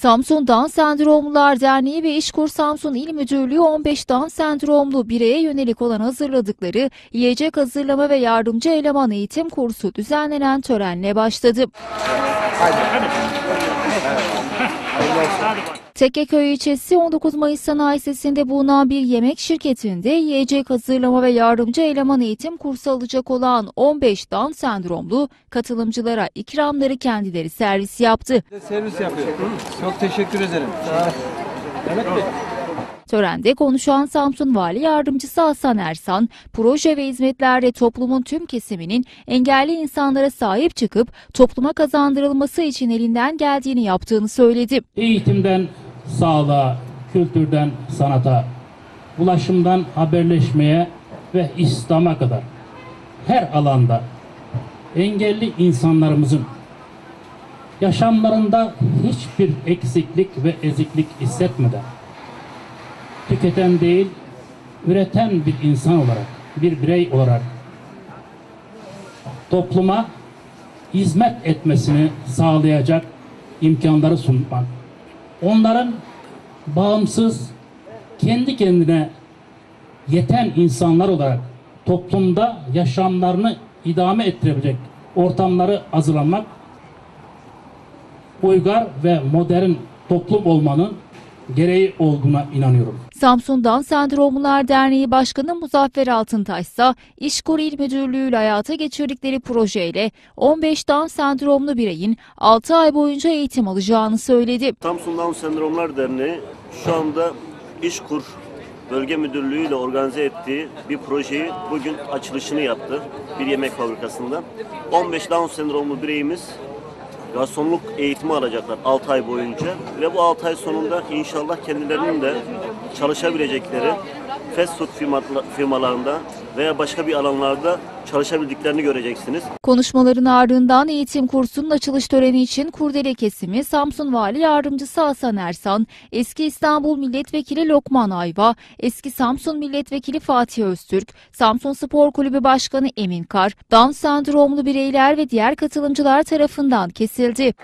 Samsun Down Sendromlular Derneği ve İşkur Samsun İl Müdürlüğü 15 Down sendromlu bireye yönelik olan hazırladıkları yiyecek hazırlama ve yardımcı eleman eğitim kursu düzenlenen törenle başladı. Tekkeköy ilçesi 19 Mayıs Sanayi Sesi'nde bulunan bir yemek şirketinde yiyecek hazırlama ve yardımcı eleman eğitim kursu alacak olan 15 Down sendromlu katılımcılara ikramları kendileri servis yaptı. Servis yapıyor. Çok teşekkür ederim. Bey. Törende konuşan Samsun Vali Yardımcısı Hasan Ersan, proje ve hizmetlerde toplumun tüm kesiminin engelli insanlara sahip çıkıp topluma kazandırılması için elinden geldiğini yaptığını söyledi. Eğitimden sağlığa, kültürden sanata, ulaşımdan haberleşmeye ve İslam'a kadar her alanda engelli insanlarımızın yaşamlarında hiçbir eksiklik ve eziklik hissetmeden tüketen değil, üreten bir insan olarak, bir birey olarak topluma hizmet etmesini sağlayacak imkanları sunmak, onların bağımsız, kendi kendine yeten insanlar olarak toplumda yaşamlarını idame ettirebilecek ortamları hazırlamak, uygar ve modern toplum olmanın gereği olduğuna inanıyorum. Samsun Down Sendromlular Derneği Başkanı Muzaffer Altıntaş ise İşkur İl Müdürlüğü ile hayata geçirdikleri projeyle 15 Down sendromlu bireyin 6 ay boyunca eğitim alacağını söyledi. Samsun Down Sendromlar Derneği şu anda İşkur Bölge Müdürlüğü ile organize ettiği bir projeyi bugün açılışını yaptı. Bir yemek fabrikasında. 15 Down sendromlu bireyimiz garsonluk eğitimi alacaklar 6 ay boyunca. Ve bu 6 ay sonunda inşallah kendilerinin de çalışabilecekleri fast food firma- firmalarında veya başka bir alanlarda çalışabildiklerini göreceksiniz. Konuşmaların ardından eğitim kursunun açılış töreni için kurdele kesimi Samsun Vali Yardımcısı Hasan Ersan, eski İstanbul Milletvekili Lokman Ayva, eski Samsun Milletvekili Fatih Öztürk, Samsun Spor Kulübü Başkanı Emin Kar, Down sendromlu bireyler ve diğer katılımcılar tarafından kesildi.